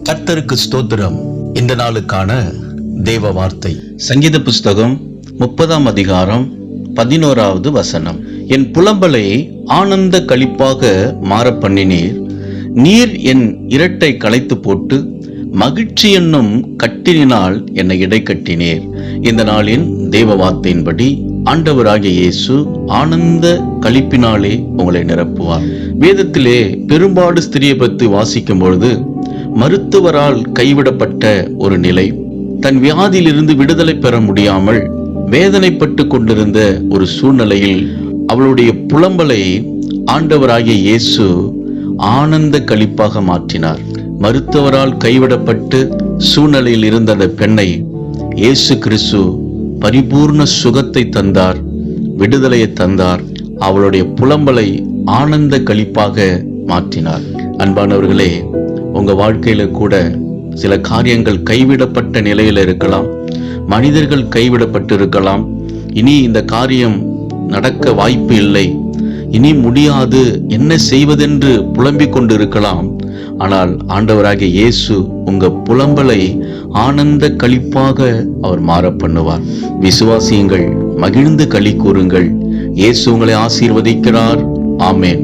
கர்த்தருக்கு ஸ்தோத்திரம். இந்த நாளுக்கான தேவ வார்த்தை. சங்கீத புஸ்தகம் முப்பதாம் அதிகாரம் பதினோராவது வசனம். என் புலம்பலை ஆனந்த கழிப்பாக மாற பண்ணினீர். நீர் என் இரட்டை களைத்து போட்டு மகிழ்ச்சி என்னும் கட்டினால் என்னை இடை கட்டினீர். இந்த நாளின் தேவ வார்த்தையின்படி ஆண்டவராகிய இயேசு ஆனந்த கழிப்பினாலே உங்களை நிரப்புவார். வேதத்திலே பெரும்பாடு ஸ்திரியை பற்றி வாசிக்கும் பொழுது மருத்துவரால் கைவிடப்பட்ட ஒரு நிலை. தன் வியாதியிலிருந்து விடுதலை பெற முடியாமல் வேதனைப்பட்டு கொண்டிருந்த ஒரு சூழ்நிலையில் அவளுடைய புலம்பலை ஆண்டவராகிய இயேசு ஆனந்த களிப்பாக மாற்றினார். மருத்துவரால் கைவிடப்பட்டு சூழ்நிலையில் இருந்த அந்த பெண்ணை இயேசு கிறிஸ்து பரிபூர்ண சுகத்தை தந்தார் விடுதலையை தந்தார் அவளுடைய புலம்பலை ஆனந்த களிப்பாக மாற்றினார். அன்பானவர்களே உங்கள் வாழ்க்கையில கூட சில காரியங்கள் கைவிடப்பட்ட நிலையில் இருக்கலாம். மனிதர்கள் கைவிடப்பட்டு இருக்கலாம் இனி இந்த காரியம் நடக்க வாய்ப்பு இல்லை. இனி முடியாது. என்ன செய்வதென்று புலம்பிக் கொண்டு இருக்கலாம் ஆனால் ஆண்டவராகிய இயேசு உங்க புலம்பலை ஆனந்த களிப்பாக அவர் மாற பண்ணுவார். விசுவாசியுங்கள் மகிழ்ந்து களி கூறுங்கள். இயேசு உங்களை ஆசீர்வதிக்கிறார். ஆமேன்.